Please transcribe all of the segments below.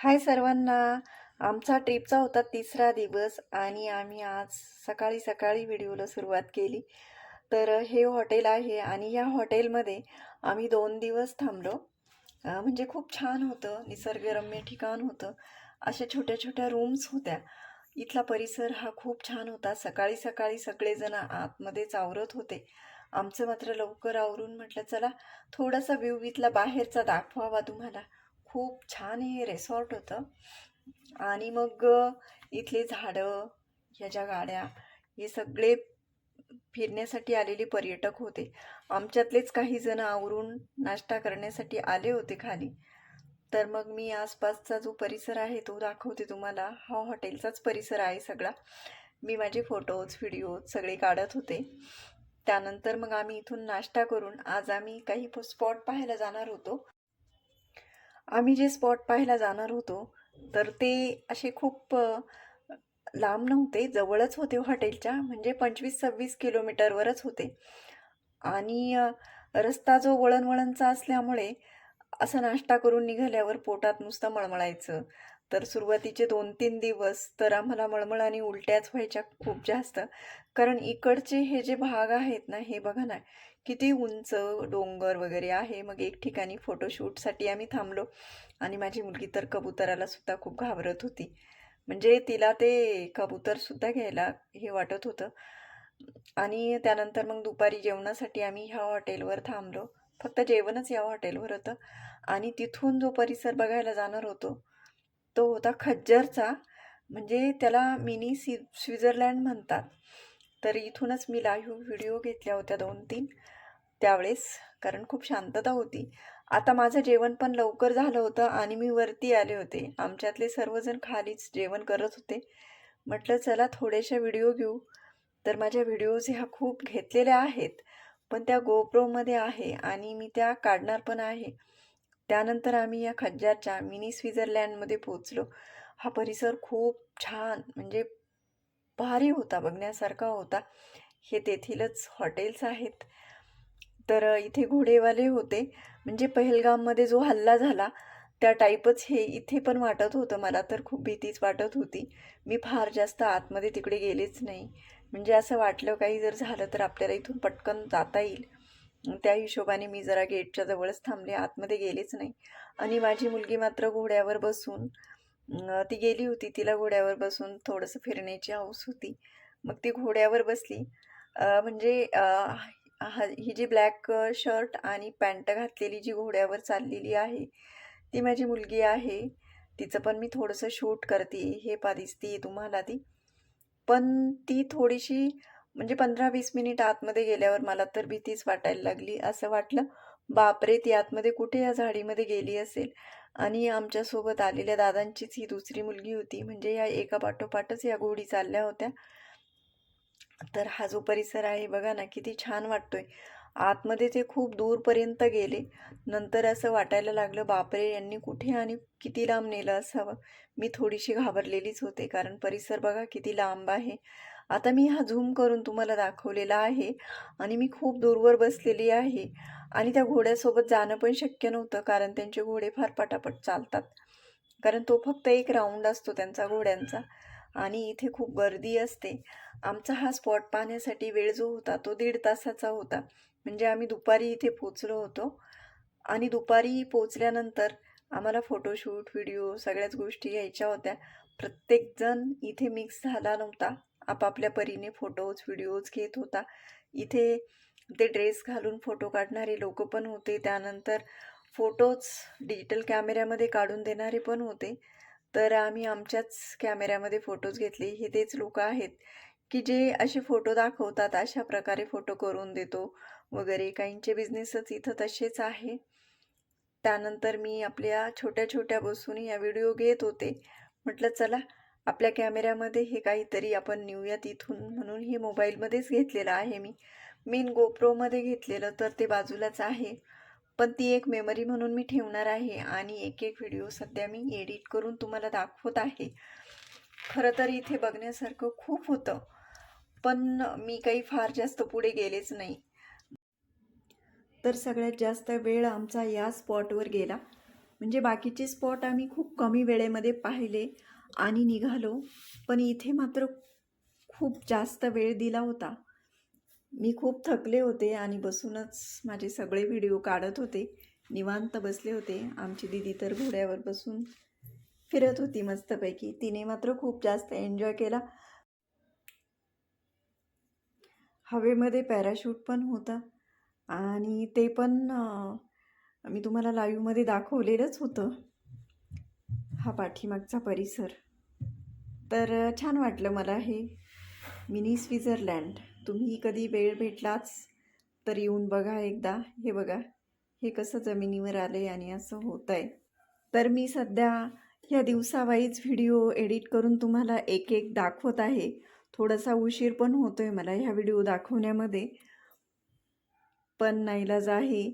हाय सर्वांना. आमचा ट्रिपचा होता तिसरा दिवस आणि आम्ही आज सकाळी सकाळी व्हिडिओला सुरुवात केली. तर हे हॉटेल आहे आणि या हॉटेलमध्ये आम्ही दोन दिवस थांबलो. म्हणजे खूप छान होतं निसर्गरम्य ठिकाण होतं. अशा छोट्या छोट्या रूम्स होत्या. इथला परिसर हा खूप छान होता. सकाळी सकाळी सगळेजण आतमध्येच आवरत होते. आमचं मात्र लवकर आवरून म्हटलं चला थोडासा व्ह्यू इथला बाहेरचा दाखवावा तुम्हाला. खूप छान हे रेसॉर्ट होतं. आणि मग इथले झाडं ह्या ज्या गाड्या हे सगळे फिरण्यासाठी आलेले पर्यटक होते. आमच्यातलेच काही जण आवरून नाश्ता करण्यासाठी आले होते खाली. तर मग मी आसपासचा जो परिसर आहे तो दाखवते तुम्हाला. हा हॉटेलचाच परिसर आहे सगळा. मी माझे फोटोज व्हिडिओज सगळे काढत होते. त्यानंतर मग आम्ही इथून नाश्ता करून आज आम्ही काही स्पॉट पाहायला जाणार होतो. आम्ही जे स्पॉट पाहायला जाणार होतो तर ते असे खूप लांब नव्हते. जवळच होते हॉटेलच्या म्हणजे पंचवीस सव्वीस किलोमीटरवरच होते. आणि रस्ता जो वळणवळणचा असल्यामुळे असं नाश्ता करून निघाल्यावर पोटात नुसतं मळमळायचं. तर सुरुवातीचे दोन तीन दिवस तर आम्हाला मळमळ आणि उलट्याच व्हायच्या खूप जास्त. कारण इकडचे हे जे भाग आहेत ना हे बघा ना किती उंच डोंगर वगैरे आहे. मग एक ठिकाणी फोटोशूटसाठी आम्ही थांबलो आणि माझी मुलगी तर कबुतराला सुद्धा खूप घाबरत होती. म्हणजे तिला ते कबूतरसुद्धा घ्यायला हे वाटत होतं. आणि त्यानंतर मग दुपारी जेवणासाठी आम्ही ह्या हॉटेलवर थांबलो. फक्त जेवणच या हॉटेलवर होतं. आणि तिथून जो परिसर बघायला जाणार होतो तो होता खज्जरचा. म्हणजे त्याला मिनी सी स्वित्झर्लँड म्हणतात. तर इथूनच मी लाईव्ह व्हिडिओ घेतल्या होत्या दोन तीन त्यावेळेस कारण खूप शांतता होती. आता माझं जेवण पण लवकर झालं होतं आणि मी वरती आले होते. आमच्यातले सर्वजण खालीच जेवण करत होते. म्हटलं चला थोड्याशा व्हिडिओ घेऊ. तर माझ्या व्हिडिओज ह्या खूप घेतलेल्या आहेत. पण त्या गोप्रोमध्ये आहे आणि मी त्या काढणार पण आहे. त्यानंतर आम्ही या खज्जारच्या मिनी स्वित्झर्लँडमध्ये पोचलो हा परिसर खूप छान म्हणजे भारी होता बघण्यासारखा होता. हे तेथीलच हॉटेल्स आहेत. तर इथे घोडेवाले होते. म्हणजे पहलगाममध्ये जो हल्ला झाला त्या टाईपच हे इथे पण वाटत होतं मला तर खूप भीतीच वाटत होती. मी फार जास्त आतमध्ये तिकडे गेलेच नाही. म्हणजे असं वाटलं काही जर झालं तर आपल्याला इथून पटकन जाता येईल. त्या हिशोबाने मी जरा गेटच्या जवळच थांबले. आतमध्ये गेलेच नाही. आणि माझी मुलगी मात्र घोड्यावर बसून ती गेली होती. तिला घोड्यावर बसून थोडंसं फिरण्याची हौस होती. मग ती घोड्यावर बसली. म्हणजे ही जी ब्लॅक शर्ट आणि पॅन्ट घातलेली जी घोड्यावर चाललेली आहे ती माझी मुलगी आहे. तिचं पण मी थोडंसं शूट करते. हे पा दिसते तुम्हाला ती. पण ती थोडीशी म्हणजे पंधरा वीस मिनिट आतमध्ये गेल्यावर मला तर भीतीच वाटायला लागली. असं वाटलं बापरे ती आतमध्ये कुठे या झाडीमध्ये गेली असेल? आणि आमच्यासोबत आलेल्या दादांचीच ही दुसरी मुलगी होती. म्हणजे या एका पाठोपाठच या घोडी चालल्या होत्या. तर हा जो परिसर आहे बघा ना किती छान वाटतोय. आतमध्ये ते खूप दूरपर्यंत गेले. नंतर असं वाटायला लागलं बापरे यांनी कुठे आणि किती लांब नेलं असावं? मी थोडीशी घाबरलेलीच होते कारण परिसर बघा किती लांब आहे. आता मी हा झूम करून तुम्हाला दाखवलेला आहे आणि मी खूप दूरवर बसलेली आहे. आणि त्या घोड्यासोबत जाणं पण शक्य नव्हतं कारण त्यांचे घोडे फार पटापट चालतात. कारण तो फक्त एक राऊंड असतो त्यांचा घोड्यांचा. आणि इथे खूप गर्दी असते. आमचा हा स्पॉट पाहण्यासाठी वेळ जो होता तो दीड तासाचा होता. म्हणजे आम्ही दुपारी इथे पोचलो होतो. आणि दुपारी पोचल्यानंतर आम्हाला फोटोशूट व्हिडिओ सगळ्याच गोष्टी घ्यायच्या होत्या. प्रत्येकजण इथे मिक्स झाला नव्हता. आपापल्या परीने फोटोज व्हिडिओज घेत होता. इथे ते ड्रेस घालून फोटो काढणारे लोक पण होते. त्यानंतर फोटोज डिजिटल कॅमेऱ्यामध्ये काढून देणारे पण होते. तर आम्ही आमच्याच कॅमेऱ्यामध्ये फोटोज घेतले. हे तेच लोक आहेत की जे असे फोटो दाखवतात अशा प्रकारे फोटो करून देतो वगैरे. काहींचे बिझनेसच इथं तसेच आहे. त्यानंतर मी आपल्या छोट्या छोट्या बसून या व्हिडिओ घेत होते. म्हटलं चला आपल्या कॅमेऱ्यामध्ये हे काहीतरी आपण नेऊयात इथून. म्हणून हे मोबाईलमध्येच घेतलेलं आहे मी. मेन गोप्रोमध्ये घेतलेलं तर ते बाजूलाच आहे. पण ती एक मेमरी म्हणून मी ठेवणार आहे आणि एक एक व्हिडिओ सध्या मी एडिट करून तुम्हाला दाखवत आहे. खरं तर इथे बघण्यासारखं खूप होतं पण मी काही फार जास्त पुढे गेलेच नाही. तर सगळ्यात जास्त वेळ आमचा या स्पॉटवर गेला. म्हणजे बाकीचे स्पॉट आम्ही खूप कमी वेळेमध्ये पाहिले आणि निघालो पण इथे मात्र खूप जास्त वेळ दिला होता. मी खूप थकले होते आणि बसूनच माझे सगळे व्हिडिओ काढत होते. निवांत बसले होते. आमची दिदी तर घोड्यावर बसून फिरत होती मस्तपैकी. तिने मात्र खूप जास्त एन्जॉय केला. हवेमध्ये पॅराशूट पण होता. आणि ते पण मी तुम्हाला लाईव्हमध्ये दाखवलेलंच होतं. हा पाठीमागचा परिसर. तर छान वाटलं मला हे मिनी स्विझरलँड तुम्ही कधी वेळ भेटलाच तर येऊन बघा एकदा. हे बघा हे कसं जमिनीवर आले आणि असं होत आहे तर मी सध्या ह्या दिवसावाईज व्हिडिओ एडिट करून तुम्हाला एक एक दाखवत आहे. थोडासा उशीर पण होतो आहे मला ह्या व्हिडिओ दाखवण्यामध्ये. पण नाईलाज आहे.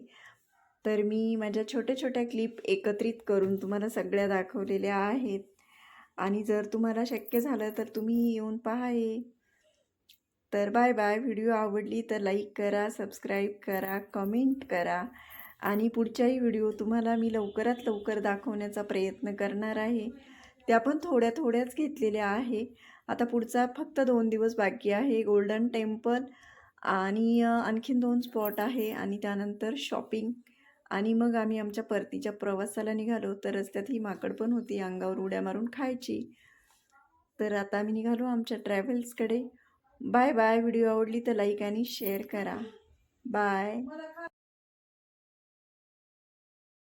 तर मी माझ्या छोट्या छोट्या क्लिप एकत्रित करून तुम्हाला सगळ्या दाखवलेल्या आहेत. आणि जर तुम्हाला शक्य झालं तर तुम्ही येऊन पहा तर बाय बाय. व्हिडिओ आवडली तर लाईक करा सबस्क्राईब करा कमेंट करा. आणि पुढच्याही व्हिडिओ तुम्हाला मी लवकरात लवकर दाखवण्याचा प्रयत्न करणार आहे. त्या पण थोड्या थोड्याच घेतलेल्या आहे. आता पुढचा फक्त दोन दिवस बाकी आहे. गोल्डन टेम्पल आणि आणखीन दोन स्पॉट आहे आणि त्यानंतर शॉपिंग आणि मग आम्ही आमच्या परतीच्या प्रवासाला निघालो. तर रस्त्यात ही माकड पण होती. अंगावर उड्या मारून खायची. तर आता आम्ही निघालो आमच्या ट्रॅव्हल्सकडे बाय बाय. व्हिडिओ आवडली तर लाईक आणि शेअर करा. बाय.